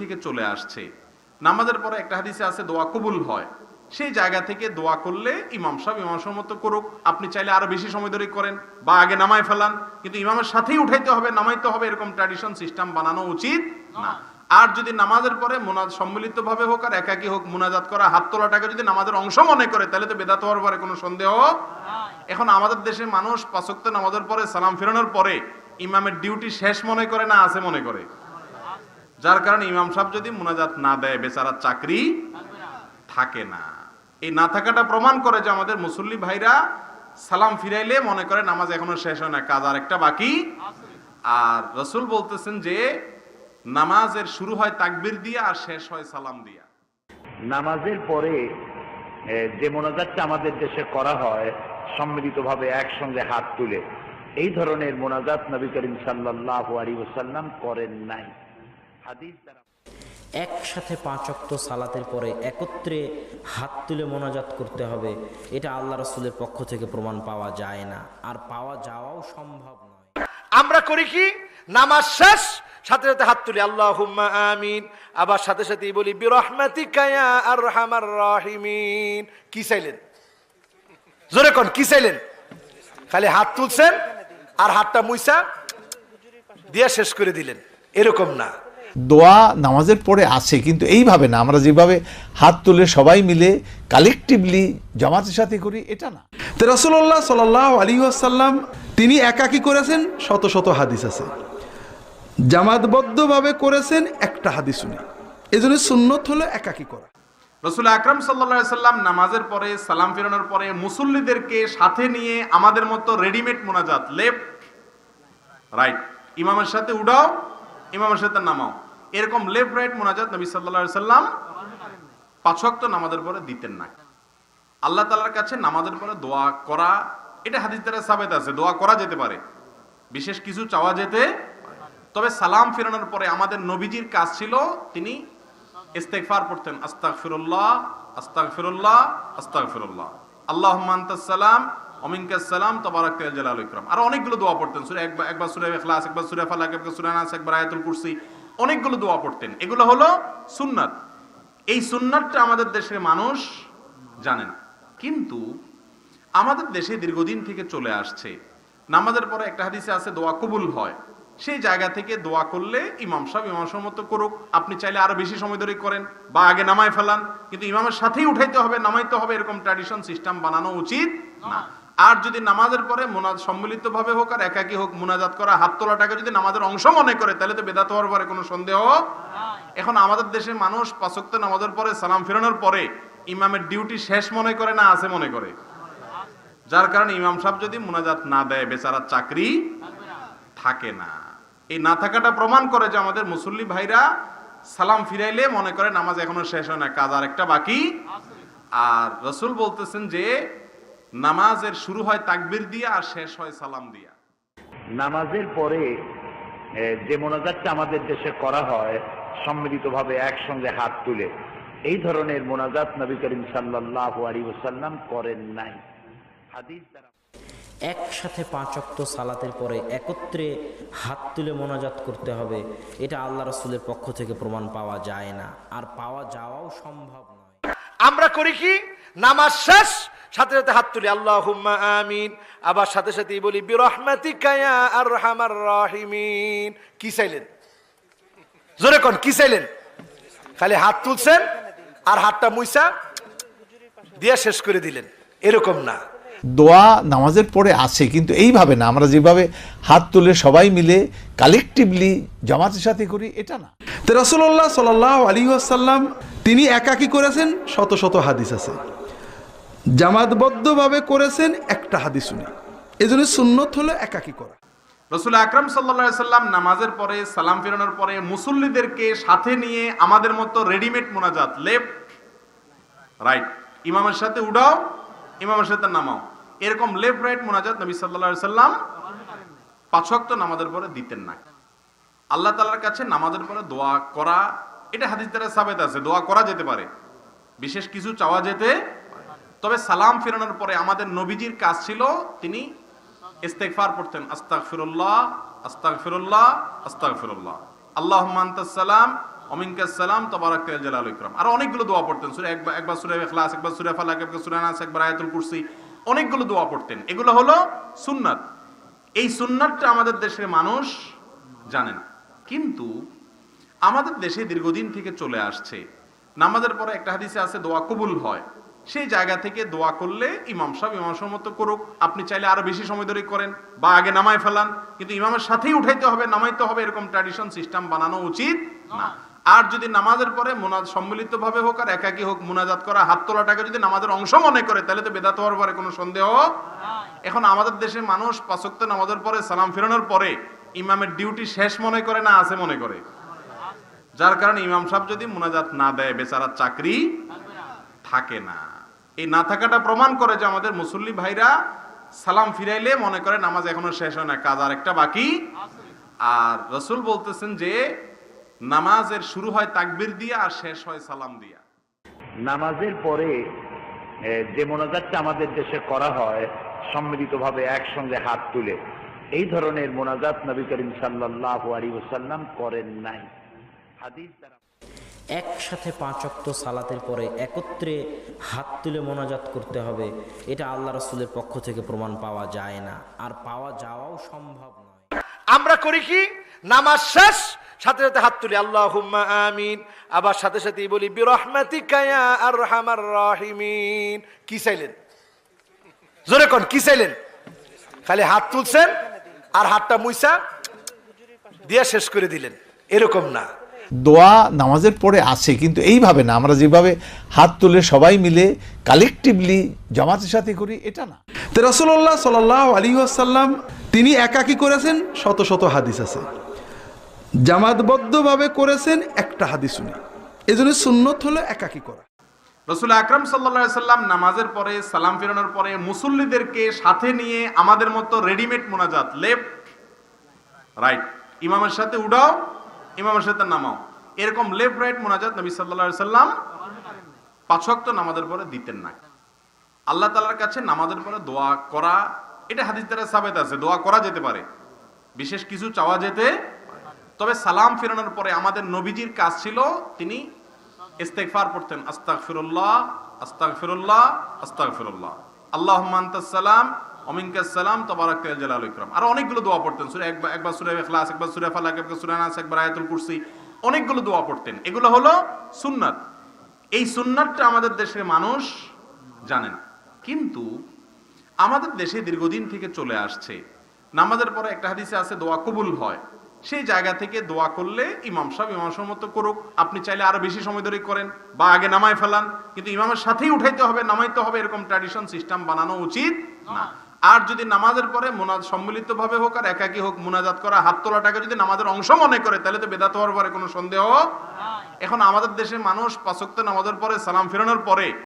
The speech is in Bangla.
থেকে চলে আসছে। নামাজের পরে একটা হাদিসে আছে দোয়া কবুল হয়। সেই জায়গা থেকে দোয়া করলে ইমাম সাহেব ইমাম সাহেব মতো করুক। আপনি চাইলে আরও বেশি সময় ধরে করেন বা আগে নামায় ফেলান। কিন্তু ইমামের সাথেই উঠাইতে হবে নামাইতে হবে এরকম ট্র্যাডিশন সিস্টেম বানানো উচিত না। আর যদি নামাজের পরে মোনাজ সম্মিলিত ভাবে হোক আর একাকি হোক মোনাজাত করা হাত তোলাটাকে যদি নামাজের অংশ মনে করে তাহলে তো বেদাত হওয়ার পরে কোনো সন্দেহ এখন আমাদের দেশে মানুষ পাঁচক্ত নামাজের পরে সালাম ফেরানোর পরে ইমামের ডিউটি শেষ মনে করে না আছে মনে করে? যার কারণে ইমাম সাহেব যদি মোনাজাত না দেয়, বেচারার চাকরি থাকে না। এই না থাকাটা প্রমাণ করে যে আমাদের মুসল্লি ভাইরা সালাম ফিরাইলে মনে করে নামাজ এখনও শেষ হয় না, কাজ আর একটা বাকি। আর রসুল বলতেছেন যে, নামাজের শুরু হয় তাকবির দিয়া আর শেষ হয় সালাম দিয়া। নামাজের পরে যে মোনাজাতটা আমাদের দেশে করা হয়, সম্মিলিতভাবে একসঙ্গে হাত তুলে, এই ধরনের মোনাজাত নবী করিম সাল্লাহ আলী ওসাল্লাম করেন নাই। হাদিস দ্বারা একসাথে পাঁচ অক্ত সালাতের পরে একত্রে হাত তুলে মোনাজাত করতে হবে। এটা আল্লাহ রসুলের পক্ষ থেকে প্রমাণ পাওয়া যায় না। আর পাওয়া যাওয়াও সম্ভব নয়। আমরা করি কি? নামাজ শেষ সাথে সাথে হাত তুলি আল্লাহ আমিন। আবার সাথে সাথেই বলি বিরহমাতিকায়া আর রহমার রাহিমিন। কি চাইলেন? জোরে কোন কি চাইলেন? খালি হাত তুলছেন আর হাতটা মুইসা দিয়ে শেষ করে দিলেন। এরকম না। দোয়া নামাজের পরে আছে কিন্তু এইভাবে না। আমরা যেভাবে হাত তুলে সবাই মিলে কালেকটিভলি জামাতের সাথে করি এটা না। তো রসুল্লাহ সাল আলী আসাল্লাম তিনি একাকি করেছেন শত শত হাদিস আছে। জামাতবদ্ধভাবে করেছেন একটা হাদিস শুনি এই জন্য সুন্নত হলো একাকি করা। রসুল আকরাম সাল্লা সাল্লাম নামাজের পরে সালাম ফেরানোর পরে মুসল্লিদেরকে সাথে নিয়ে আমাদের মতো রেডিমেড মোনাজাত লেফট রাইট ইমামের সাথে উঠাও ইমামের সাথে নামাও। এরকম লেফট রাইট মোনাজাত নবী সাল্লা সাল্লাম পাঁচক্ত নামাজের পরে দিতেন না। আল্লাহ তালার কাছে নামাজের পরে দোয়া করা, এটা হাদিস দ্বারা সাবেত আছে, দোয়া করা যেতে পারে। বিশেষ কিছু চাওয়া যেতে তবে সালাম ফেরানোর পরে আমাদের নবীজির কাজ ছিল, তিনি ইস্তেগফার পড়তেন, আস্তাগফিরুল্লাহ আস্তাগফিরুল্লাহ আস্তাগফিরুল্লাহ। আল্লাহুম্মা আনতাস সালাম ওমিনকাস সালাম তাবারাকাল জালালুল ইকরাম। আর অনেকগুলো দোয়া পড়তেন, সূরা একবার একবার সূরা ইখলাস, একবার সূরা ফালাক, একবার সূরা নাস, একবার আয়াতুল কুরসি, অনেকগুলো দোয়া পড়তেন। এগুলো হলো সুন্নাত। এই সুন্নাতটা আমাদের দেশের মানুষ জানে না। কিন্তু আমাদের দেশে দীর্ঘদিন থেকে চলে আসছে। নামাজের পরে একটা হাদিসে আছে, দোয়া কবুল হয়। সেই জায়গা থেকে দোয়া করলে ইমাম সাহেব ইমাম সাহেব মতো করুক। আপনি চাইলে আরও বেশি সময় ধরে করেন বা আগে নামায় ফেলান। কিন্তু ইমামের সাথেই উঠাইতে হবে, নামাইতে হবে, এরকম ট্র্যাডিশন সিস্টেম বানানো উচিত না। আর যদি নামাজের পরে মোনাজ সম্মিলিত ভাবে হোক আর একাকি হোক মোনাজাত করা, হাত তোলাটাকে যদি নামাজের অংশ মনে করে, তাহলে তো বেদাত হওয়ার পরে কোনো সন্দেহ এখন আমাদের দেশে মানুষ পাঁচক্ত নামাজের পরে, সালাম ফেরানোর পরে ইমামের ডিউটি শেষ মনে করে না আছে মনে করে? যার কারণে ইমাম সাহেব যদি মোনাজাত না দেয় বেচারার চাকরি থাকে না। এই না থাকাটা প্রমাণ করে যে আমাদের মুসল্লি ভাইরা সালাম ফিরাইলে মনে করে নামাজ এখনও শেষ হয় না, কাজ আর একটা বাকি। আর রসুল বলতেছেন যে নামাজের শুরু হয় তাকবির দিয়া আর শেষ হয় সালাম দিয়া। নামাজের পরে যে মোনাজাতটা আমাদের দেশে করা হয় সম্মিলিতভাবে একসঙ্গে হাত তুলে এই ধরনের মোনাজাত নবী করিম সাল্লাহ আলী ওসাল্লাম করেন নাই। হাদিস দ্বারা একসাথে পাঁচ অক্ত সালাতের পরে একত্রে হাত তুলে মোনাজাত করতে হবে এটা আল্লাহ রসুলের পক্ষ থেকে প্রমাণ পাওয়া যায় না। আর পাওয়া যাওয়াও সম্ভব নয়। আমরা করি কি? নামাজ শেষ সাথে সাথে হাত তুলি আল্লাহ আমিন। আবার সাথে সাথেই বলি বিরহমাতিকায়া আর রহমার রাহিমিন। কি চাইলেন? জোরে কোন কি চাইলেন? খালি হাত তুলছেন আর হাতটা মুইসা দিয়ে শেষ করে দিলেন। এরকম না। দোয়া নামাজের পরে আছে কিন্তু এইভাবে না। আমরা যেভাবে হাত তুলে সবাই মিলে কালেকটিভলি জামাতের সাথে করি এটা না। তো রসুল্লাহ সাল আলী আসাল্লাম তিনি একাকি করেছেন শত শত হাদিস আছে। জামাতবদ্ধভাবে করেছেন একটা হাদিস শুনি। এই জন্য সুন্নত হলো একাকি করা। রসুল আকরাম সাল্লা সাল্লাম নামাজের পরে, সালাম ফেরানোর পরে মুসল্লিদেরকে সাথে নিয়ে আমাদের মতো রেডিমেড মোনাজাত লেফট রাইট, ইমামের সাথে উঠাও, ইমামের সাথে নামাও। এরকম লেফট রাইট মোনাজাত নবী সাল্লা সাল্লাম পাঁচক্ত নামাজের পরে দিতেন না। আল্লাহ তালার কাছে নামাজের পরে দোয়া করা, এটা হাদিস দ্বারা সাবেত আছে, দোয়া করা যেতে পারে। বিশেষ কিছু চাওয়া যেতে তবে সালাম ফেরানোর পরে আমাদের নবীজির কাজ ছিল তিনি ইস্তেগফার পড়তেন, আস্তাগফিরুল্লাহ আস্তাগফিরুল্লাহ আস্তাগফিরুল্লাহ। আল্লাহুম্মা আনতাস সালাম অমিনকাস সালাম, তবারাক জালাল ইকরাম। আর অনেকগুলো দোয়া পড়তেন, সূরা একবার একবার সূরা ইখলাস, একবার সূরা ফালাক, একবার সূরা নাস, একবার আয়াতুল কুরসি, অনেকগুলো দোয়া পড়তেন। এগুলো হলো সুন্নাত। এই সুন্নাতটা আমাদের দেশের মানুষ জানে না। কিন্তু আমাদের দেশে দীর্ঘদিন থেকে চলে আসছে। নামাজের পরে একটা হাদিসে আছে, দোয়া কবুল হয়। সেই জায়গা থেকে দোয়া করলে ইমাম সাহেব ইমাম সাহেব মতো করুক। আপনি চাইলে আরও বেশি সময় ধরে করেন বা আগে নামায় ফেলান। কিন্তু ইমামের সাথেই উঠাইতে হবে, নামাইতে হবে, এরকম ট্র্যাডিশন সিস্টেম বানানো উচিত না। আর যদি নামাজের পরে মোনাজ সম্মিলিত ভাবে হোক আর একাকি হোক মোনাজাত করা, হাত তোলাটাকে যদি নামাজের অংশ মনে করে, তাহলে তো বেদাত হওয়ার পরে কোনো সন্দেহ এখন আমাদের দেশে মানুষ পাঁচক্ত নামাজের পরে সালাম ফেরানোর পরে ইমামের ডিউটি শেষ মনে করে না, আছে মনে করে। যার কারণে ইমাম সাহেব যদি মোনাজাত না দেয়, বেচারার চাকরি থাকে না। এই না থাকাটা প্রমাণ করে যে আমাদের মুসল্লি ভাইরা সালাম ফিরাইলে মনে করে নামাজ এখনও শেষ হয় না, কাজ আর একটা বাকি। আর রসুল বলতেছেন যে, নামাজের শুরু হয় তাকবির দিয়া আর শেষ হয় সালাম দিয়া। নামাজের পরে যে মোনাজাতটা আমাদের দেশে করা হয়, সম্মিলিতভাবে একসঙ্গে হাত তুলে, এই ধরনের মোনাজাত নবী করিম সাল্লাল্লাহু আলাইহি ওয়াসাল্লাম করেন নাই। হাদিস দ্বারা একসাথে পাঁচ অক্ত সালাতের পরে একত্রে হাত তুলে মোনাজাত করতে হবে, এটা আল্লাহ রসুলের পক্ষ থেকে প্রমাণ পাওয়া যায় না। আর পাওয়া যাওয়াও সম্ভব নয়। আমরা করি কি? নামাজ শেষ, সাথে সাথে হাত তুলি আল্লাহ আমিন। আবার সাথে সাথেই বলি, বিরহমাতিকা আর আরহামার রাহিমিন। কি চাইলেন? জোরে কোন, কি চাইলেন? খালি হাত তুলছেন আর হাতটা মুইসা দিয়ে শেষ করে দিলেন। এরকম না। দোয়া নামাজের পরে আছে কিন্তু এইভাবে না। আমরা যেভাবে হাত তুলে সবাই মিলে কালেকটিভলি জামাতের সাথে করি এটা না। তো রসুল্লাহ সাল আলী আসাল্লাম তিনি একাকি করেছেন শত শত হাদিস আছে। জামাতবদ্ধভাবে করেছেন একটা হাদিস শুনি এই জন্য সুন্নত হলো একাকি করা। রসুল আকরাম সাল্লা সাল্লাম নামাজের পরে সালাম ফেরানোর পরে মুসল্লিদেরকে সাথে নিয়ে আমাদের মতো রেডিমেড মোনাজাত লেফট রাইট ইমামের সাথে উঠাও ইমামের সাথে নামাও। এরকম লেফট রাইট মোনাজাত নবী সাল্লা সাল্লাম পাঁচক্ত নামাজের পরে দিতেন না। আল্লাহ তালার কাছে নামাজের পরে দোয়া করা, এটা হাদিস দ্বারা সাবেত আছে, দোয়া করা যেতে পারে। বিশেষ কিছু চাওয়া যেতে তবে সালাম ফেরানোর পরে আমাদের নবীজির কাজ ছিল, তিনি ইস্তেগফার পড়তেন, আস্তাগফিরুল্লাহ আস্তাগফিরুল্লাহ আস্তাগফিরুল্লাহ। আল্লাহুম্মা আনতাস সালাম জালাল অনেকগুলো দোয়া পড়তেন। একবার সূরা একবার সূরা ফালাক, একবার সূরা নাস, একবার আয়াতুল কুরসি, অনেকগুলো দোয়া পড়তেন। এগুলো হলো সুন্নাত। এই সুন্নাতটা আমাদের দেশের মানুষ জানে না কিন্তু আমাদের দেশে দীর্ঘদিন থেকে চলে আসছে। নামাজের পরে একটা হাদিসে আছে, দোয়া কবুল হয়। সেই জায়গা থেকে দোয়া করলে ইমাম সাহেব ইমাম সাহেব মতো করুক। আপনি চাইলে আরও বেশি সময় ধরে করেন বা আগে নামায় ফেলান। কিন্তু ইমামের সাথেই উঠাইতে হবে, নামাইতে হবে, এরকম ট্র্যাডিশন সিস্টেম বানানো উচিত না। আর যদি নামাজের পরে মোনাজ সম্মিলিত ভাবে হোক আর একাকি হোক মোনাজাত করা হাত তোলাটাকে যদি নামাজের অংশ মনে করে তাহলে তো বেদাত হওয়ার পরে কোনো সন্দেহ এখন আমাদের দেশে মানুষ পাঁচক্ত নামাজের পরে সালাম ফেরানোর পরে